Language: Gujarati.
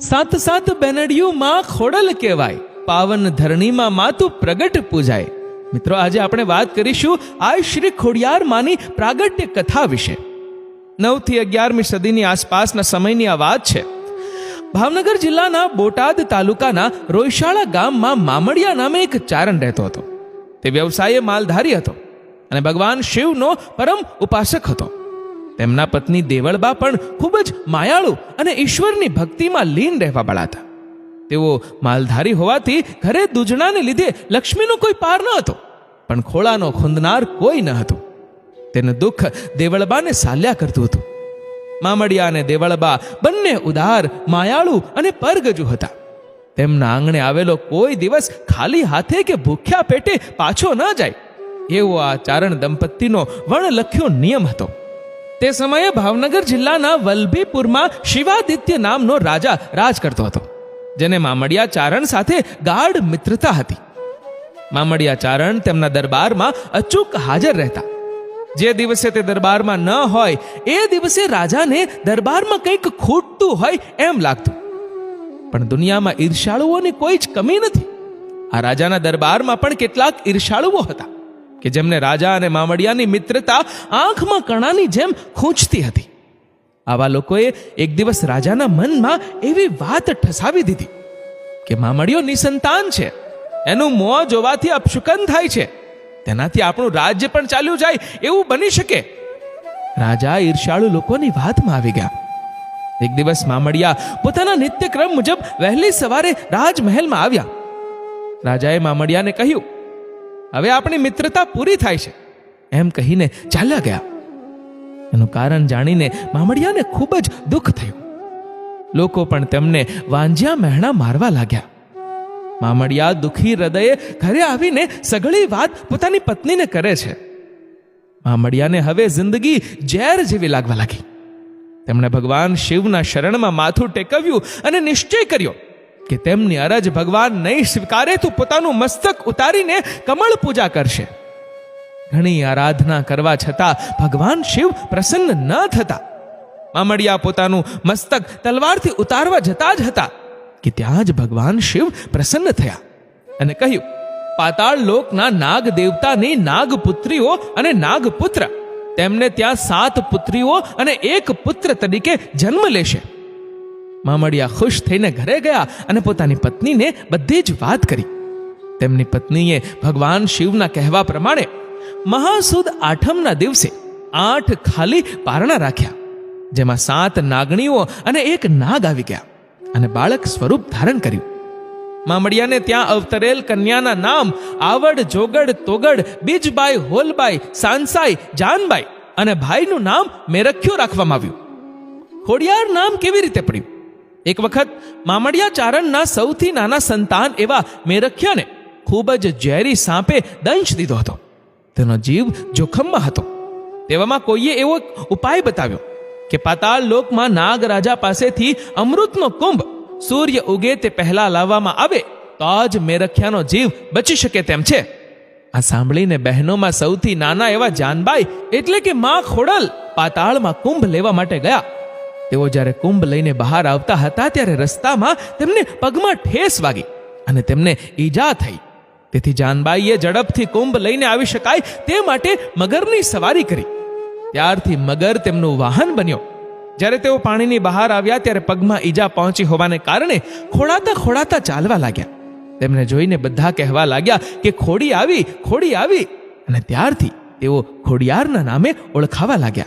સાત સાત બેનડિયું માં ખોડલ કહેવાય. પાવન ધરણીમાં માતું પ્રગટ પૂજાય. મિત્રો, આજે આપણે વાત કરીશું આ શ્રી ખોડિયાર માની પ્રાગટ્ય કથા વિશે. નવથી અગિયારમી સદીની આસપાસના સમયની આ વાત છે. ભાવનગર જિલ્લાના બોટાદ તાલુકાના રોયશાળા ગામમાં મામડિયા નામે એક ચારણ રહેતો હતો. તે વ્યવસાયે માલધારી હતો અને ભગવાન શિવનો પરમ ઉપાસક હતો. તેમના પત્ની દેવળબા પણ ખૂબ જ માયાળુ અને ઈશ્વરની ભક્તિમાં લીન રહેવાવાળા હતા. તેઓ માલધારી હોવાથી ઘરે દૂજણાને લીધે લક્ષ્મીનો કોઈ પાર ન હતો, પણ ખોળાનો ખૂંદનાર કોઈ ન હતું. તેનું દુઃખ દેવળબાને સાલ્યા કરતું હતું. મામડિયા અને દેવળબા બંને ઉદાર, માયાળુ અને પરગજુ હતા. તેમના આંગણે આવેલો કોઈ દિવસ ખાલી હાથે કે ભૂખ્યા પેટે પાછો ન જાય, એવો આ ચારણ દંપતીનો વણલખ્યો નિયમ હતો. તે સમયે ભાવનગર જિલ્લાના વલભીપુરમાં શિવાદિત્ય નામનો રાજા રાજ કરતો હતો, જેને મામડિયા ચારણ સાથે ગાઢ મિત્રતા હતી. મામડિયા ચારણ તેમના દરબારમાં અચૂક હાજર રહેતા. જે દિવસે તે દરબારમાં ન હોય, એ દિવસે રાજાને દરબારમાં કંઈક ખૂટતું હોય એમ લાગતું. પણ દુનિયામાં ઈર્ષાળુઓની કોઈ જ કમી નથી. આ રાજાના દરબારમાં પણ કેટલાક ઈર્ષાળુઓ હતા. કે જેમને રાજા અને મામડિયાની મિત્રતા આંખમાં કણાની જેમ ખૂંચતી હતી. આવા લોકોએ એક દિવસ રાજાના મનમાં એવી વાત ઠસાવી દીધી કે મામડિયો નિસંતાન છે. એનું મોં જોવાથી અપશુકન થાય છે. તેનાથી આપણું રાજ્ય પણ ચાલ્યું જાય એવું બની શકે. રાજા ઈર્ષાળુ લોકોની વાતમાં આવી ગયા. એક દિવસ મામડિયા પોતાના નિત્યક્રમ મુજબ વહેલી સવારે રાજમહેલમાં આવ્યા. રાજાએ મામડિયાને કહ્યું હવે આપણી મિત્રતા પૂરી થાય છે. એમ કહીને ચાલ્યા ગયા. એનું કારણ જાણીને મામડિયાને ખૂબ જ દુઃખ થયું. લોકો પણ તેમને વાંજ્યા મહેણા મારવા લાગ્યા. મામડિયા દુઃખી હૃદયે ઘરે આવીને સઘળી વાત પોતાની પત્નીને કરે છે. મામડિયાને હવે જિંદગી ઝેર જેવી લાગવા લાગી. તેમણે ભગવાન શિવના શરણમાં માથું ટેકવ્યું અને નિશ્ચય કર્યો. કે તેમની અરજ ભગવાન નહીં સ્વીકારે તો પોતાનું મસ્તક ઉતારીને કમળ પૂજા કરશે. ઘણી આરાધના કરવા છતાં ભગવાન શિવ પ્રસન્ન ન થતા. મામડિયા પોતાનું મસ્તક તલવારથી ઉતારવા જતા જ હતા કે ત્યાં જ ભગવાન શિવ પ્રસન્ન થયા અને કહ્યું, પાતાળ લોકના નાગ દેવતાની નાગપુત્રીઓ અને નાગપુત્ર, તેમને ત્યાં સાત પુત્રીઓ અને એક પુત્ર તરીકે જન્મ લેશે. મામડિયા ખુશ થઈને ઘરે ગયા અને પોતાની પત્નીને બધી જ વાત કરી. તેમની પત્નીએ ભગવાન શિવના કહેવા પ્રમાણે મહાસુદ આઠમના દિવસે આઠ ખાલી પારણા રાખ્યા, જેમાં સાત નાગણીઓ અને એક નાગ આવી ગયા અને બાળક સ્વરૂપ ધારણ કર્યું. મામડિયાને ત્યાં અવતરેલ કન્યાના નામ આવડ, જોગડ, તોગડ, બીજબાઈ, હોલબાઈ સાંસાઈ જાનબાઈ અને ભાઈનું નામ મેરખ્યો રાખવામાં આવ્યું. ખોડિયાર નામ કેવી રીતે પડ્યું? એક વખત મામડિયા ચારણના સૌથી નાના સંતાન એવા મેરખ્યાને ખૂબ જ ઝેરી સાપે દંશ દીધો હતો. તેનો જીવ જોખમમાં હતો. તેવામાં કોઈએ એવો ઉપાય બતાવ્યો કે પાતાળ લોકમાં નાગ રાજા પાસેથી અમૃતનો કુંભ સૂર્ય ઉગે તે પહેલા લાવવામાં આવે તો જ મેરખ્યાનો જીવ બચી શકે તેમ છે. આ સાંભળીને બહેનોમાં સૌથી નાના એવા જાનબાઈ એટલે કે માં ખોડલ પાતાળમાં કુંભ લેવા માટે ગયા. તેઓ જ્યારે કુંભ લઈને બહાર આવતા હતા, ત્યારે રસ્તામાં તેમને પગમાં ઠેસ વાગી અને તેમને ઈજા થઈ. તેથી જાનબાઈએ ઝડપથી કુંભ લઈને આવી શકાય તે માટે મગરની સવારી કરી. ત્યારથી મગર તેમનું વાહન બન્યો. જ્યારે તેઓ પાણીની બહાર આવ્યા, ત્યારે પગમાં ઈજા પહોંચી હોવાને કારણે ખોડાતા ખોડાતા ચાલવા લાગ્યા. તેમને જોઈને બધા કહેવા લાગ્યા કે, ખોડી આવી ખોડી આવી. અને ત્યારથી તેઓ ખોડિયારના નામે ઓળખાવા લાગ્યા.